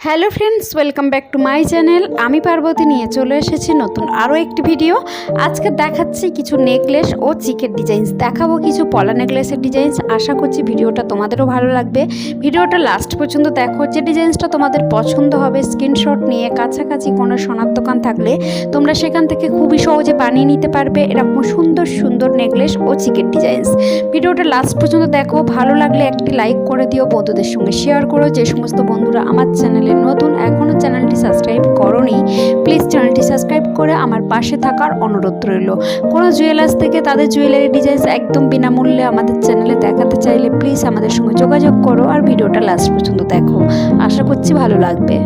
Hello friends, welcome back to my channel. আমি পার্বতী নিয়ে চলে এসেছি নতুন আরও একটি ভিডিও। আজকে দেখাচ্ছি কিছু নেকলেস ও চিকের ডিজাইনস। দেখাবো কিছু পলা নেকলেসের ডিজাইনস। আশা করছি ভিডিওটা তোমাদেরও ভালো লাগবে। ভিডিওটা লাস্ট পর্যন্ত দেখো। যে ডিজাইনসটা তোমাদের পছন্দ হবে স্ক্রিনশট নিয়ে কাছাকাছি কোনো সোনার দোকান থাকলে তোমরা সেখান থেকে খুবই সহজে বানিয়ে নিতে পারবে এরকম সুন্দর সুন্দর নেকলেস ও চিকের ডিজাইনস। ভিডিওটা লাস্ট পর্যন্ত দেখো। ভালো লাগলে একটি লাইক করে দিও, বন্ধুদের সঙ্গে শেয়ার করো। যে সমস্ত বন্ধুরা আমার চ্যানেলে নতুন এখনও চ্যানেলটি সাবস্ক্রাইব করনি, প্লিজ চ্যানেলটি সাবস্ক্রাইব করে আমার পাশে থাকার অনুরোধ রইল। কোনো জুয়েলার্স থেকে তাদের জুয়েলারি ডিজাইনস একদম বিনামূল্যে আমাদের চ্যানেলে দেখাতে চাইলে প্লিজ আমাদের সঙ্গে যোগাযোগ করো আর ভিডিওটা লাস্ট পর্যন্ত দেখো। আশা করছি ভালো লাগবে।